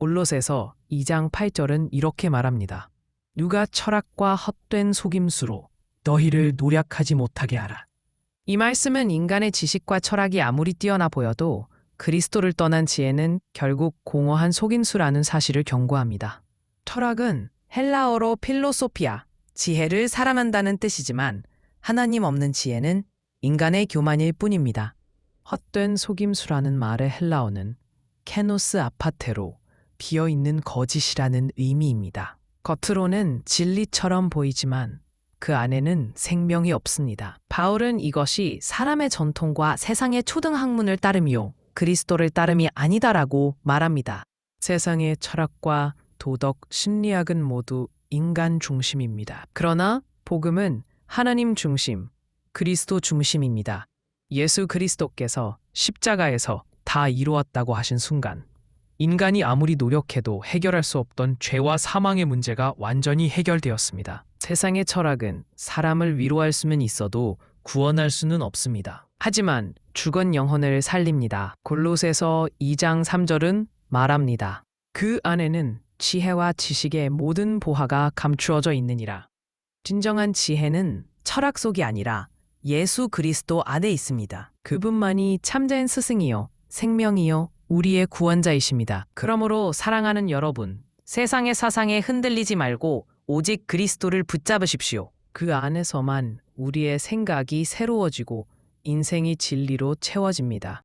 올롯에서 2장 8절은 이렇게 말합니다. 누가 철학과 헛된 속임수로 너희를 노력하지 못하게 하라. 이 말씀은 인간의 지식과 철학이 아무리 뛰어나 보여도 그리스도를 떠난 지혜는 결국 공허한 속임수라는 사실을 경고합니다. 철학은 헬라어로 필로소피아, 지혜를 사랑한다는 뜻이지만 하나님 없는 지혜는 인간의 교만일 뿐입니다. 헛된 속임수라는 말의 헬라어는 케노스 아파테로 비어 있는 거짓이라는 의미입니다. 겉으로는 진리처럼 보이지만 그 안에는 생명이 없습니다. 바울은 이것이 사람의 전통과 세상의 초등학문을 따름이요. 그리스도를 따름이 아니다라고 말합니다. 세상의 철학과 도덕, 심리학은 모두 인간 중심입니다. 그러나 복음은 하나님 중심, 그리스도 중심입니다. 예수 그리스도께서 십자가에서 다 이루었다고 하신 순간 인간이 아무리 노력해도 해결할 수 없던 죄와 사망의 문제가 완전히 해결되었습니다. 세상의 철학은 사람을 위로할 수는 있어도 구원할 수는 없습니다. 하지만 죽은 영혼을 살립니다. 골로새서 2장 3절은 말합니다. 그 안에는 지혜와 지식의 모든 보화가 감추어져 있느니라. 진정한 지혜는 철학 속이 아니라 예수 그리스도 안에 있습니다. 그분만이 참된 스승이요, 생명이요, 우리의 구원자이십니다. 그러므로 사랑하는 여러분, 세상의 사상에 흔들리지 말고 오직 그리스도를 붙잡으십시오. 그 안에서만 우리의 생각이 새로워지고 인생이 진리로 채워집니다.